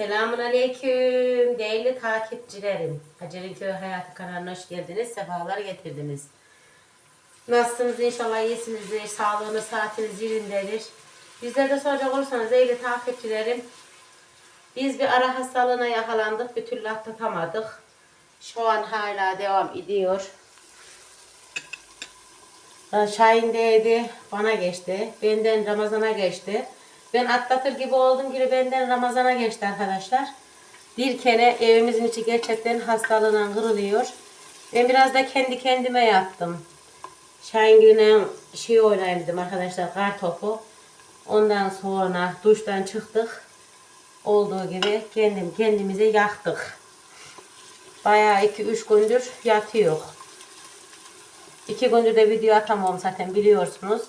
Selamun Aleyküm değerli takipçilerim. Hacer'in Köy Hayatı kanalına hoş geldiniz. Sefalar getirdiniz. Nasılsınız inşallah iyisinizdir. Sağlığınız, saatiniz yerindedir. Bizler de soracak olursanız değerli takipçilerim. Biz bir ara hastalığına yakalandık. Bir türlü atlatamadık. Şu an hala devam ediyor. Şahin'deydi, bana geçti. Benden Ramazan'a geçti. Ben atlatır gibi oldum gibi benden Ramazan'a geçti arkadaşlar. Bir kere evimizin içi gerçekten hastalığından kırılıyor. Ben biraz da kendi kendime yaptım. Şahingil'le şey oynayayım arkadaşlar kar topu. Ondan sonra duştan çıktık. Olduğu gibi kendim kendimize yaktık. Bayağı 2-3 gündür yatıyor. İki gündür de video atamam zaten biliyorsunuz.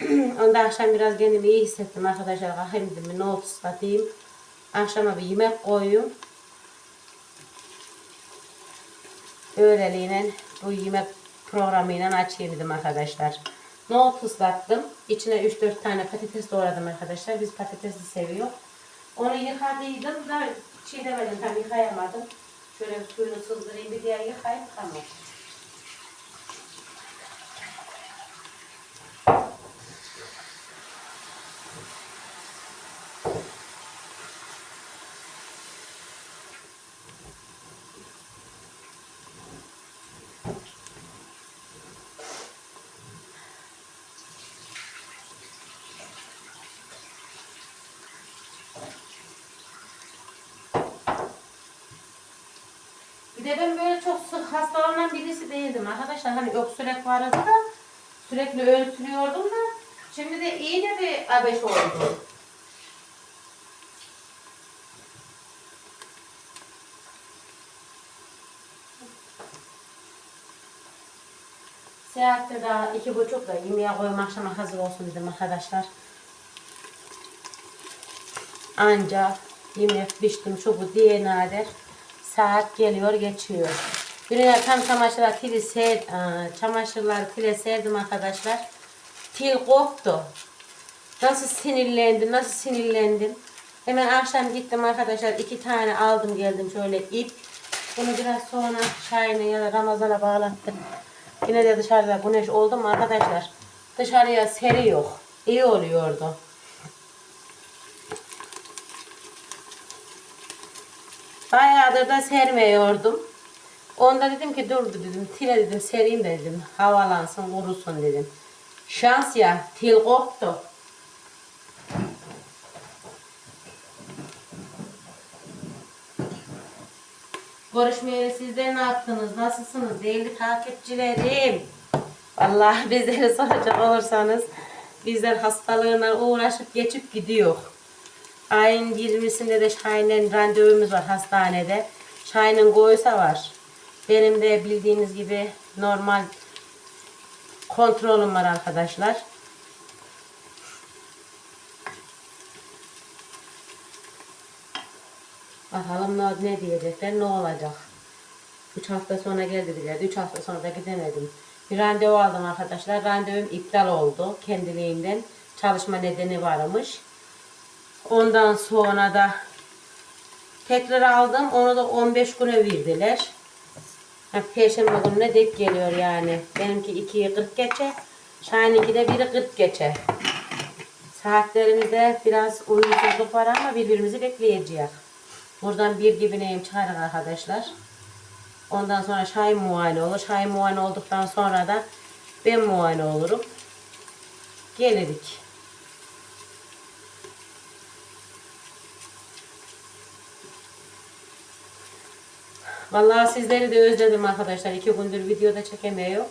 Onda akşam biraz kendimi iyi hissettim arkadaşlar. Kalkayım dedim nohut ıslatayım. Akşama bir yemek koyayım. Öğleliğine bu yemek programıyla açayım dedim arkadaşlar. Nohut ıslattım. İçine 3-4 tane patates doğradım arkadaşlar. Biz patatesi seviyor. Onu yıkadıydım da demedim tam yıkayamadım. Şöyle suyunu sızdırayım bir diğer yıkayayım tamam. Bir ben böyle çok sık hastalanan birisi değildim arkadaşlar. Hani öksürek vardı da sürekli öksürüyordum da şimdi de iyi de bir abeş oldu. Seyahatte daha iki buçuk da yemeğe koyma akşama hazır olsun dedim arkadaşlar. Ancak yemek piştim şu bu diye nadir. Saat geliyor geçiyor. Birine tam çamaşırlar tili ser, aa, çamaşırları tile serdim arkadaşlar. Til koptu. Nasıl sinirlendim, nasıl sinirlendim. Hemen akşam gittim arkadaşlar. iki tane aldım geldim şöyle ip. Bunu biraz sonra Şahin'e ya da Ramazan'a bağlattım. Yine de dışarıda güneş oldu mu arkadaşlar? Dışarıya seri yok. İyi oluyordu. Bayağıdır da sermiyordum. Onda dedim ki dur dedim tile dedim sereyim de dedim havalansın kurusun dedim. Şans ya til koptu. Görüşmeyeli sizler ne yaptınız? Nasılsınız? Değerli takipçilerim. Vallahi bizleri soracak olursanız bizler hastalığına uğraşıp geçip gidiyor. Ayın 20'sinde de Şahin'in randevumuz var hastanede. Şahin'in goysa var. Benim de bildiğiniz gibi normal kontrolüm var arkadaşlar. Bakalım ne, ne diyecekler, ne olacak. 3 hafta sonra gel dediler. 3 hafta sonra da gidemedim. Bir randevu aldım arkadaşlar. Randevum iptal oldu kendiliğinden. Çalışma nedeni varmış. Ondan sonra da tekrar aldım. Onu da 15 güne verdiler. Ha, Perşembe gününe denk geliyor yani. Benimki 2'yi 40 geçe. Şahin'inki de 1'i 40 geçe. Saatlerimizde biraz uyumsuzluk var ama birbirimizi bekleyeceğiz. Buradan bir gibi neyim çıkarın arkadaşlar. Ondan sonra Şahin muayene olur. Şahin muayene olduktan sonra da ben muayene olurum. Gelirik. Vallahi sizleri de özledim arkadaşlar. İki gündür videoda çekemiyor.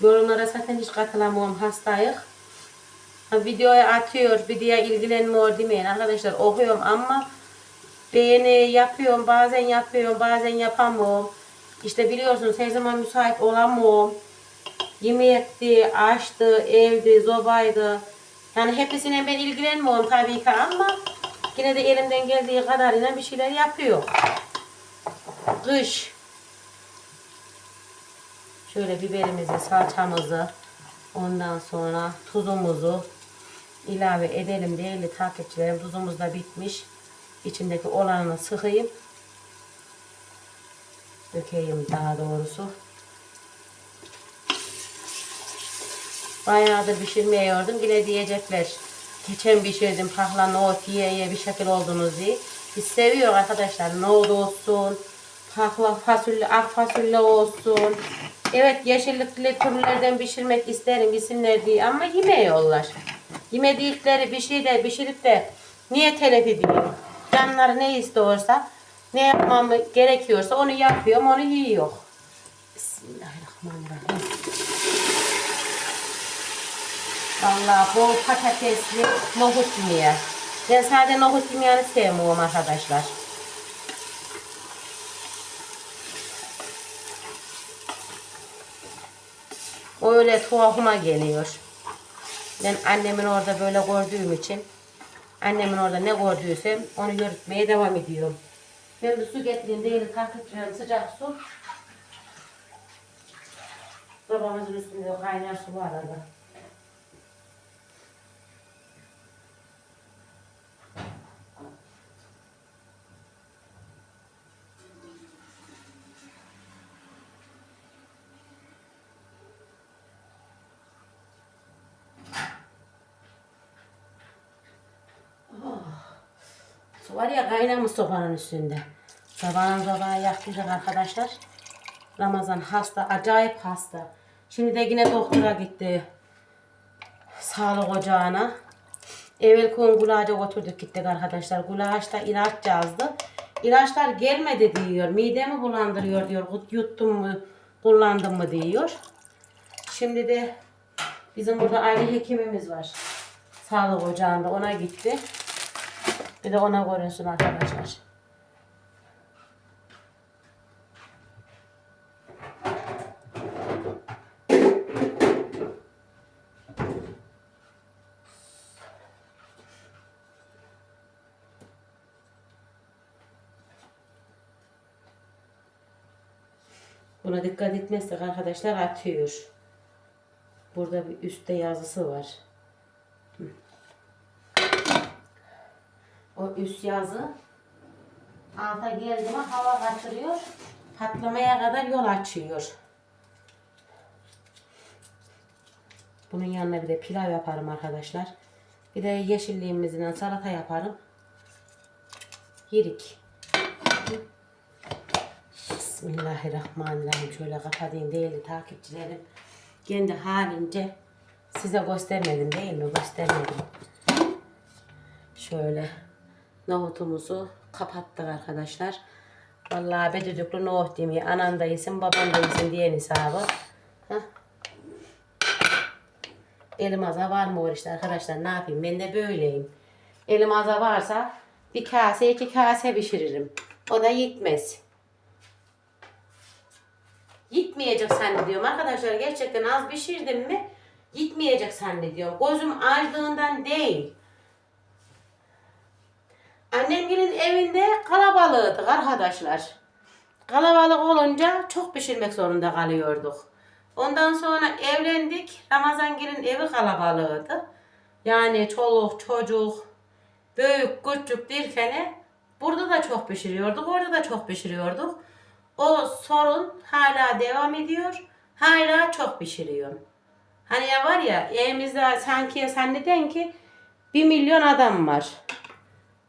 Yorumlara zaten hiç katılamıyorum hastayız. Ha, videoya atıyor, videoya ilgilenmiyor demeyin arkadaşlar. Okuyorum ama beğeni yapıyorum, bazen yapıyorum, bazen yapamıyorum. İşte biliyorsunuz her zaman müsait olamıyorum. Yemekti, aştı, evdi, zobaydı. Yani hepsine ben ilgilenmiyorum tabii ki ama yine de elimden geldiği kadarıyla bir şeyler yapıyor. Kış. Şöyle biberimizi, salçamızı, ondan sonra tuzumuzu ilave edelim değerli takipçilerim. Tuzumuz da bitmiş. İçindeki olanını sıkayım. Dökeyim daha doğrusu. Bayağıdır pişirmiyordum. Yine diyecekler. Geçen pişirdim kahla nohut yiye yiye bir şekil oldunuz diye. Biz seviyor arkadaşlar. Nohut olsun. Kahla fasulye, ak fasulye olsun. Evet yeşillikli türlerden pişirmek isterim yesinler diye ama yemiyorlar. Yemedikleri bir şey de pişirip de niye telef edeyim? Canları ne istiyorsa ne yapmam gerekiyorsa onu yapıyorum onu yiyor. Bismillahirrahmanirrahim. Vallahi bol patatesli nohut yemeği. Ben sadece nohut yemeğini sevmiyorum arkadaşlar. O öyle tuhafıma geliyor. Ben annemin orada böyle gördüğüm için annemin orada ne gördüysem onu yürütmeye devam ediyorum. Ben bir su getireyim değil takipçilerim sıcak su. Babamızın üstünde kaynar su var arada. Var ya kaynamış sobanın üstünde. Sabahın sabahı yaktıydık arkadaşlar. Ramazan hasta, acayip hasta. Şimdi de yine doktora gitti. Sağlık ocağına. Evvel kun gulaca götürdük gittik arkadaşlar. Gulaçta ilaç yazdı. İlaçlar gelmedi diyor. Midemi bulandırıyor diyor. Yuttum mu, kullandım mı diyor. Şimdi de bizim burada aile hekimimiz var. Sağlık ocağında ona gitti. Bir de ona görünsün arkadaşlar. Buna dikkat etmezsek arkadaşlar atıyor. Burada bir üstte yazısı var. Üst yazı alta geldi mi hava kaçırıyor. Patlamaya kadar yol açıyor. Bunun yanına bir de pilav yaparım arkadaşlar. Bir de yeşilliğimizle salata yaparım. Yerik. Bismillahirrahmanirrahim. Şöyle kapatayım değerli takipçilerim. Kendi halince size göstermedim değil mi? Göstermedim. Şöyle nohutumuzu kapattık arkadaşlar. Vallahi bedüdüklü nohut yemeği. Anan da yesin, baban da yesin diyen hesabı. Elim aza var mı işte arkadaşlar ne yapayım ben de böyleyim. Elim aza varsa bir kase iki kase pişiririm. O da yetmez. Gitmeyecek zannediyorum arkadaşlar. Gerçekten az pişirdim mi gitmeyecek zannediyorum. Gözüm açlığından değil. Annemgilin evinde kalabalığıydık arkadaşlar. Kalabalık olunca çok pişirmek zorunda kalıyorduk. Ondan sonra evlendik. Ramazangil'in evi kalabalığıydı. Yani çoluk, çocuk, büyük, küçük derken burada da çok pişiriyorduk, orada da çok pişiriyorduk. O sorun hala devam ediyor. Hala çok pişiriyorum. Hani ya var ya evimizde sanki zanneden ki bir milyon adam var.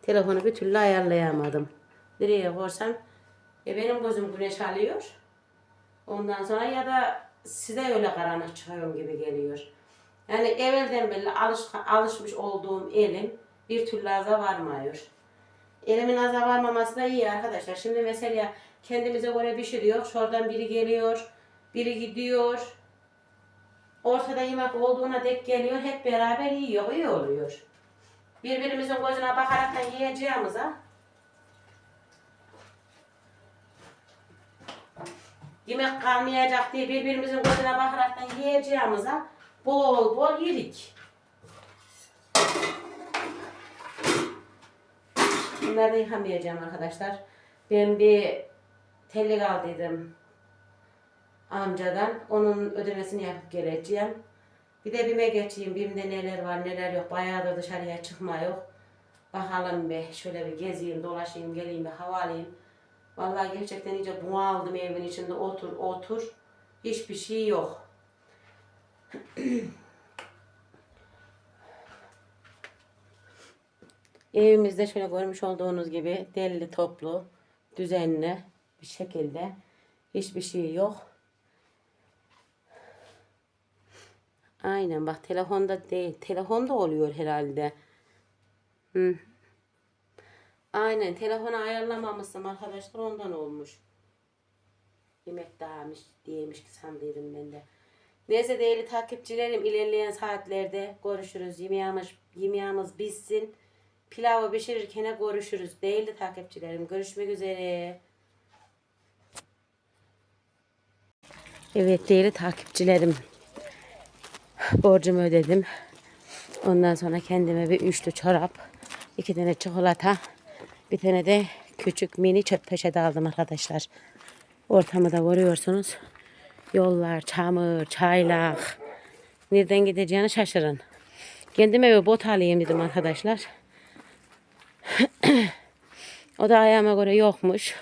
Telefonu bir türlü ayarlayamadım. Nereye koysam ya benim gözüm güneş alıyor. Ondan sonra ya da size öyle karanlık çıkıyorum gibi geliyor. Yani evvelden beri alış, alışmış olduğum elim bir türlü aza varmıyor. Elimin aza varmaması da iyi arkadaşlar. Şimdi mesela kendimize göre pişiriyor. Şuradan biri geliyor, biri gidiyor. Ortada yemek olduğuna dek geliyor. Hep beraber yiyor. iyi oluyor. Birbirimizin gözüne bakaraktan yiyeceğimize yemek kalmayacak diye birbirimizin gözüne bakaraktan yiyeceğimize bol bol yedik. Bunları da yıkamayacağım arkadaşlar. Ben bir tellik aldıydım amcadan. Onun ödemesini yapıp geleceğim. Bir de BİM'e geçeyim. BİM'de neler var neler yok. Bayağıdır dışarıya çıkma yok. Bakalım be. Şöyle bir gezeyim, dolaşayım, geleyim bir hava alayım. Vallahi gerçekten iyice bunaldım evin içinde. Otur, otur. Hiçbir şey yok. Evimizde şöyle görmüş olduğunuz gibi derli toplu, düzenli bir şekilde hiçbir şey yok. Aynen bak telefonda değil. Telefonda oluyor herhalde. Hı. Aynen telefonu ayarlamamışsın arkadaşlar ondan olmuş. Yemek dağılmış diyemiş ki sandıydım ben de. Neyse değerli takipçilerim ilerleyen saatlerde görüşürüz. Yemeğimiz, yemeğimiz bitsin. Pilavı pişirirken görüşürüz. Değerli takipçilerim görüşmek üzere. Evet değerli takipçilerim. Borcumu ödedim. Ondan sonra kendime bir üçlü çorap, iki tane çikolata, bir tane de küçük mini çöp poşeti aldım arkadaşlar. Ortamı da görüyorsunuz. Yollar, çamur, çaylak. Nereden gideceğini şaşırın. Kendime bir bot alayım dedim arkadaşlar. o da ayağıma göre yokmuş.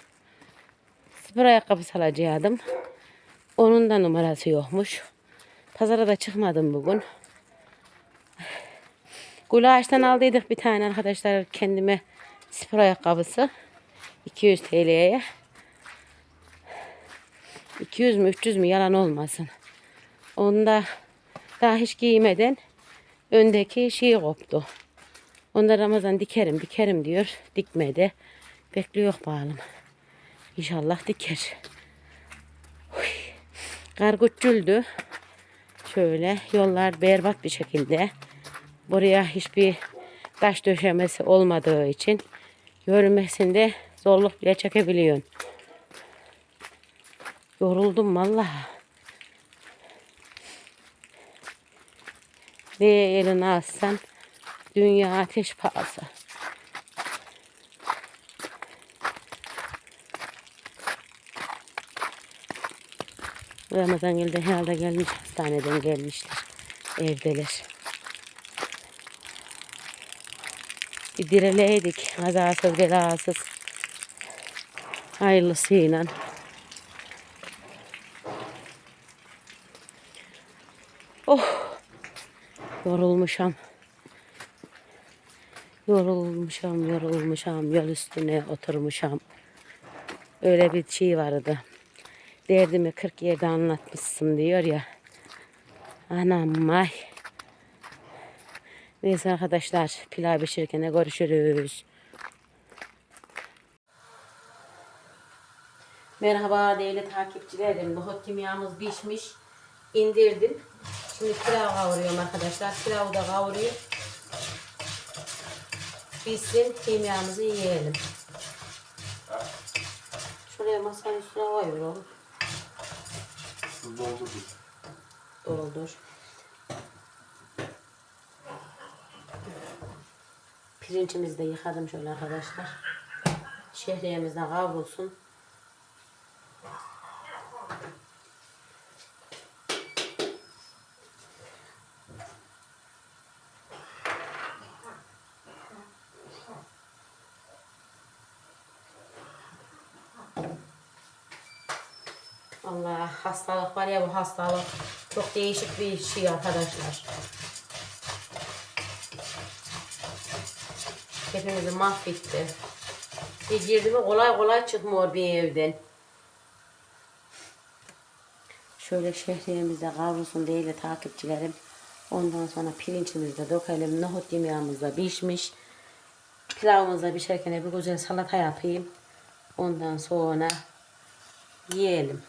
Spor ayakkabısı alacaktım. Onun da numarası yokmuş. Pazara da çıkmadım bugün. Gulaş'tan aldıydık bir tane arkadaşlar kendime spor ayakkabısı. 200 TL'ye. 200 mü 300 mü yalan olmasın. Onda daha hiç giymeden öndeki şey koptu. Onda Ramazan dikerim dikerim diyor. Dikmedi. Bekliyor bağlım. İnşallah diker. Huy. Kar güçlüydü. Şöyle yollar berbat bir şekilde. Buraya hiçbir taş döşemesi olmadığı için yürümesinde zorluk bile çekebiliyorsun. Yoruldum vallahi. Ne eline alsan dünya ateş pahası. Ramazan geldi herhalde gelmiş hastaneden gelmişler. Evdeler. Bir direleydik. Kazasız belasız. Hayırlısıyla. Oh. Yorulmuşam. Yorulmuşam, yorulmuşam. Yol üstüne oturmuşam. Öyle bir şey vardı. Derdimi 40 yerde anlatmışsın diyor ya. Anam ay. Neyse arkadaşlar pilav pişirirken görüşürüz. Merhaba değerli takipçilerim. Nohut kimyamız pişmiş. indirdim. Şimdi pilav kavuruyorum arkadaşlar. Pilavı da kavuruyor. Pişsin kimyamızı yiyelim. Şuraya masanın üstüne koyuyor oğlum. Doldurduk. Doldur. Pirinçimizi de yıkadım şöyle arkadaşlar. Şehriyemiz de kavrulsun. Hastalık var ya bu hastalık çok değişik bir şey arkadaşlar. Hepimizi mahvetti. Bir girdi mi kolay kolay çıkmıyor bir evden. Şöyle şehriyemiz de kavrulsun değil takipçilerim. Ondan sonra pirinçimizi de dökelim. Nohut yemeğimiz de pişmiş. Pilavımız da pişerken bir güzel salata yapayım. Ondan sonra yiyelim.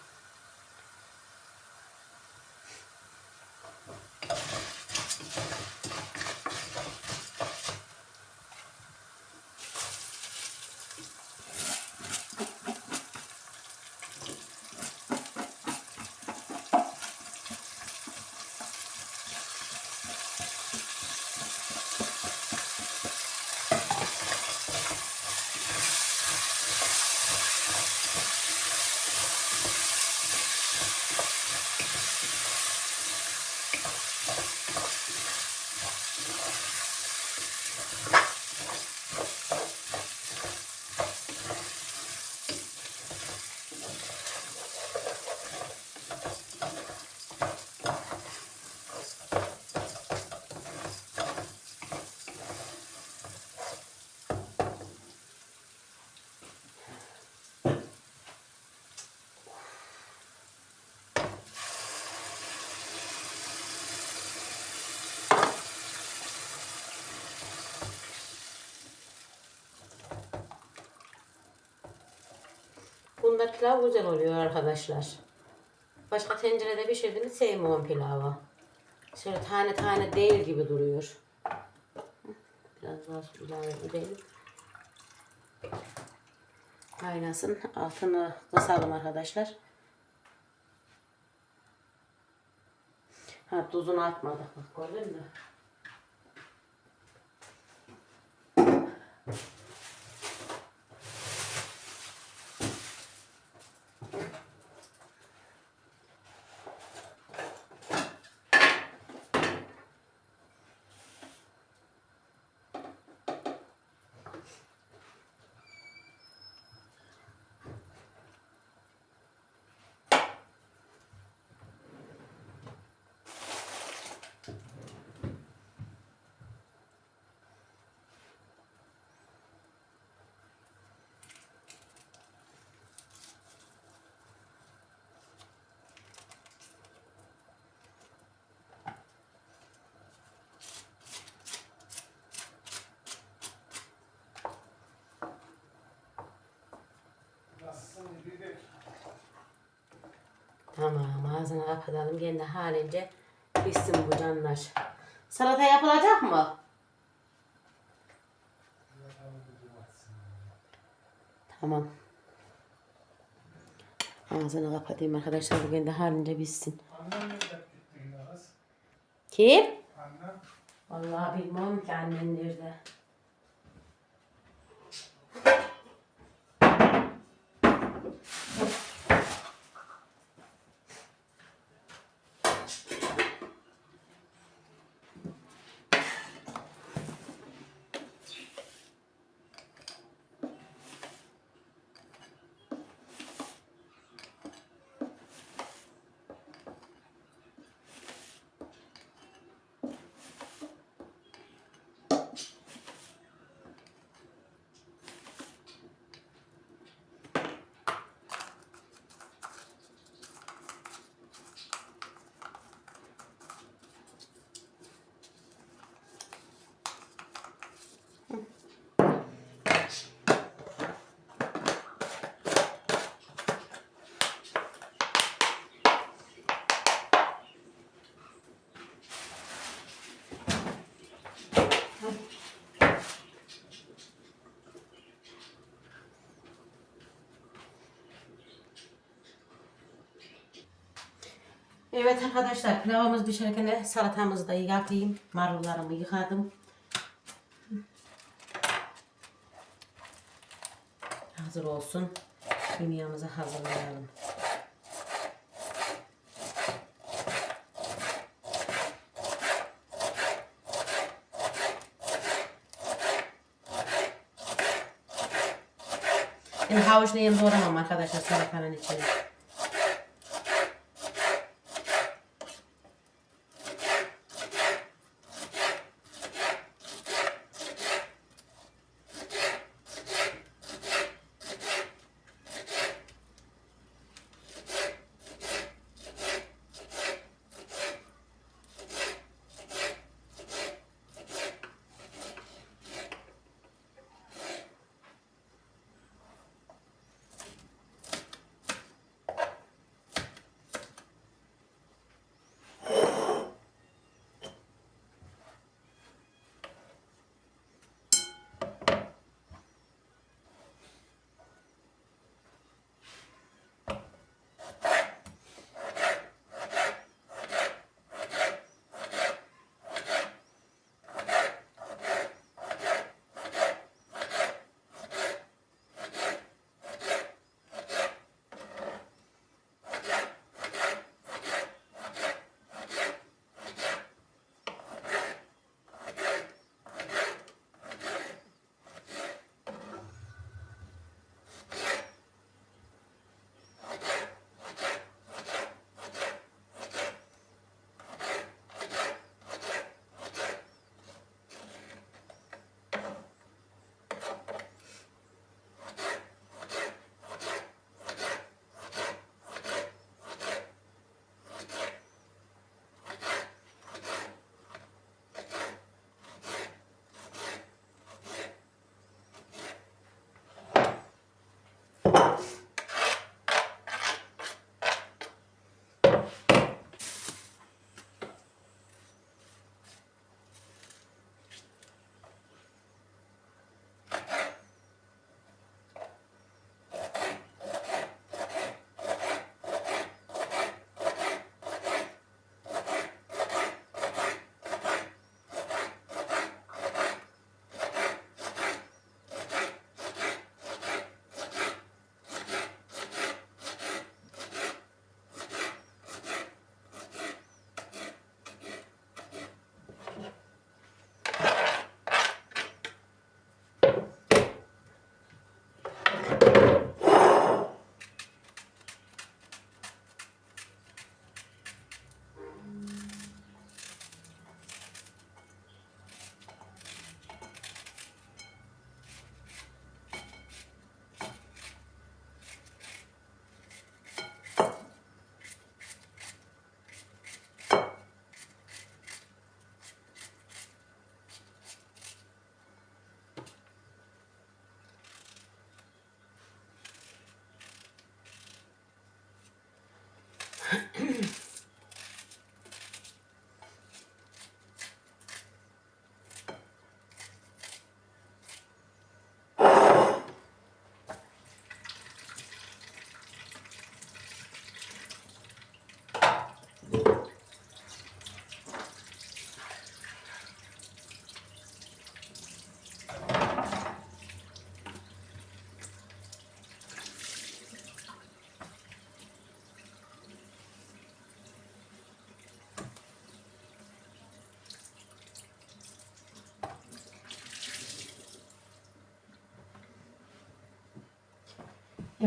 Bunda pilav güzel oluyor arkadaşlar. Başka tencerede pişirdiğimi sevmiyorum pilavı. Şöyle tane tane değil gibi duruyor. Biraz daha su ilave edelim. Kaynasın. Altını kısalım arkadaşlar. Ha tuzunu atmadık bak gördün mü? İpek? Tamam ağzını kapatalım. Kendi halince pişsin bu canlar. Salata yapılacak mı? Tamam. Ağzını kapatayım arkadaşlar. Bu kendi halince kız? Kim? Annem. Vallahi bilmem ki annen nerede. Evet arkadaşlar pilavımız pişerken salatamızı da yapayım. Marullarımı yıkadım. Hazır olsun. Yemeğimizi hazırlayalım. Ben havuçla yem doğramam arkadaşlar salatanın içine.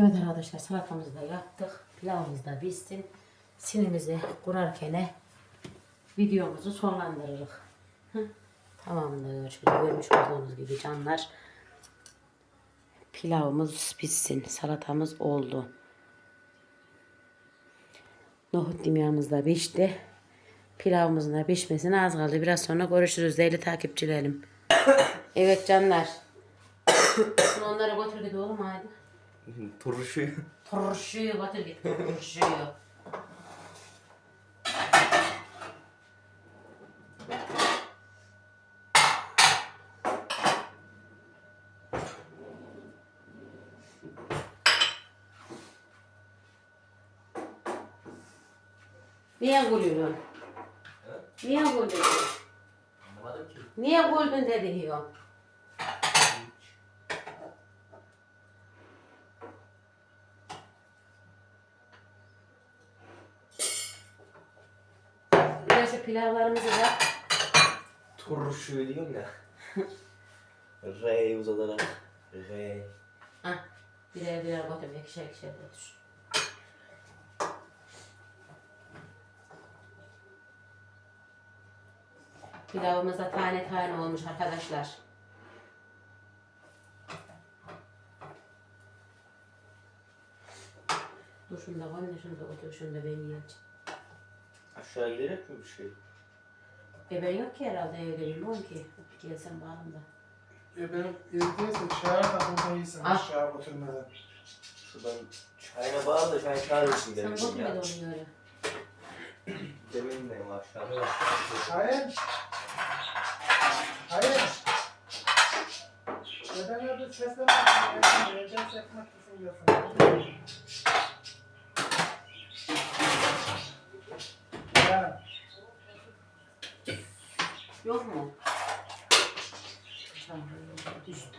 Evet arkadaşlar salatamızı da yaptık. Pilavımız da pişsin. Sinimizi kurarken videomuzu sonlandırırız. Hı? Tamamdır. Şöyle görmüş olduğunuz gibi canlar. Pilavımız pişsin. Salatamız oldu. Nohut dimyamız da pişti. Pilavımızın da pişmesine az kaldı. Biraz sonra görüşürüz değerli takipçilerim. evet canlar. Şimdi onları götür git oğlum hadi. Turşu. Turşuyu götür git turşuyu. Niye gülüyorsun? Niye gülüyorsun? Anlamadım ki. Niye güldün dedi diyor. Şu pilavlarımızı da Turşu diyorum ya. R uzatarak. R. ah, birer birer götür, ikişer ikişer götür. Pilavımız da tane tane olmuş arkadaşlar. Dur şunu da koy da şunu da götür, şunu da ben yiyeceğim. Aşağı giderek mi bir şey? E ben yok ki herhalde evde bilmiyorum ki. Gelsen bağımda. E benim evdeyse çağır da burada iyisin Ah. aşağı götürmeden. Şuradan çayına bağır da çay çağır için Sen demiştim götürme ya. de onu öyle. Demin de aşağıda. Hayır. Hayır. Neden öyle seslenmezsin? Neden sekmek için diyorsun? Yok mu? Düştü.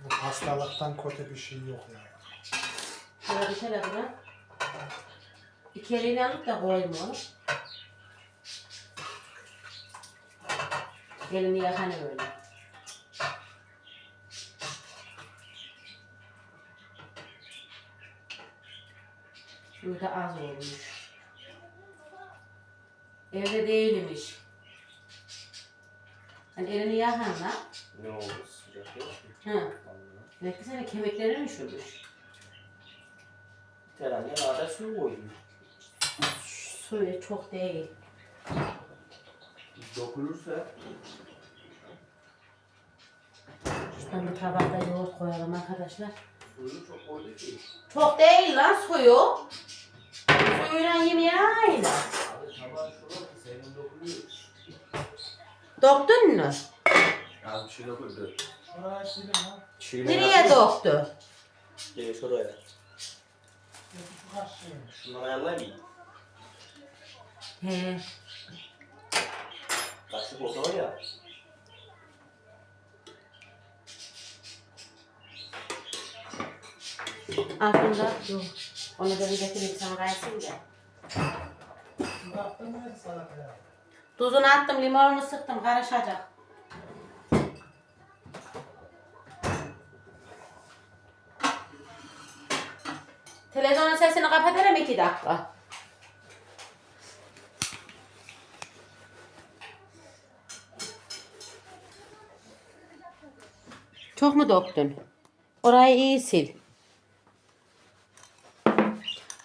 Bu hastalıktan kötü bir şey yok ya. Şöyle bir şöyle bırak. İki eliyle alıp da koyma oğlum. Elini yakan öyle. Suyu da az olmuş. Evde değilmiş. Hani elini yakan la. Ne oldu sıcak yok mu? Hı. Vallahi. Demek ki senin kemiklerin üşümüş. Herhalde nada su koydum. Suyu çok değil. Dokunursa Şuradan bir tabakta yoğurt koyalım arkadaşlar. suyu çok koydu ki. Çok değil lan suyu. Suyuyla yemeği aynı. Abi tamam şurada senin dokunuyor. Doktun mu? Az bir şey dokundu. Oraya ha. Nereye doktu? Gel şuraya. Bu kaç şey? Şundan ayarlayayım. He. Kaşık olsa var ya. Aklımda yok. Onu bir getireyim sana mı salataya? Tuzunu attım, limonunu sıktım, karışacak. Televizyonun sesini kapatalım iki dakika. Çok mu doktun? Orayı iyi sil.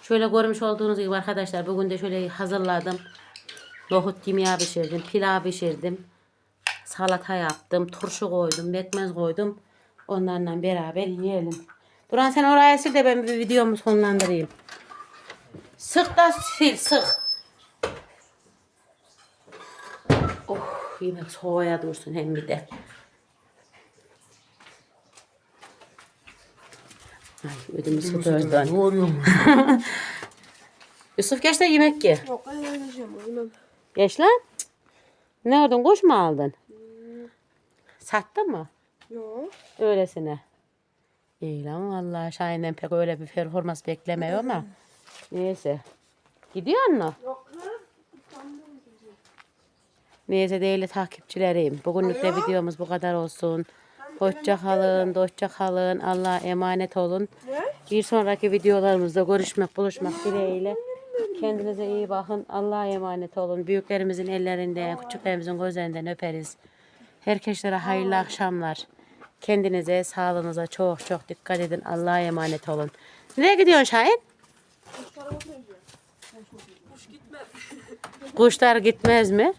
Şöyle görmüş olduğunuz gibi arkadaşlar bugün de şöyle hazırladım. Nohut yemeği pişirdim, pilav pişirdim. Salata yaptım, turşu koydum, pekmez koydum. Onlarla beraber yiyelim. Duran sen oraya sil de ben bir videomu sonlandırayım. Sık da sil, sık. Oh, yemek soğuya dursun hem bir de. Ödümü sıkıyordun. Doğruyorum. Yusuf geç de yemek ye. Yok ben. Geç lan. Ne aldın? Kuş mu aldın? Sattın mı? Yok. Öylesine. İyi lan vallahi Şahin'den pek öyle bir performans beklemiyor ama. Neyse. Gidiyor mu? Yok gideceğim. Neyse değerli takipçilerim. Bugünlük de videomuz bu kadar olsun. Hoşça kalın, hoşça kalın. Allah'a emanet olun. Ne? Bir sonraki videolarımızda görüşmek, buluşmak dileğiyle. Kendinize iyi bakın. Allah'a emanet olun. Büyüklerimizin ellerinden, küçüklerimizin gözlerinden öperiz. Herkese hayırlı akşamlar. Kendinize, sağlığınıza çok çok dikkat edin. Allah'a emanet olun. Nereye gidiyorsun Şahin? Kuşlar gitmez mi?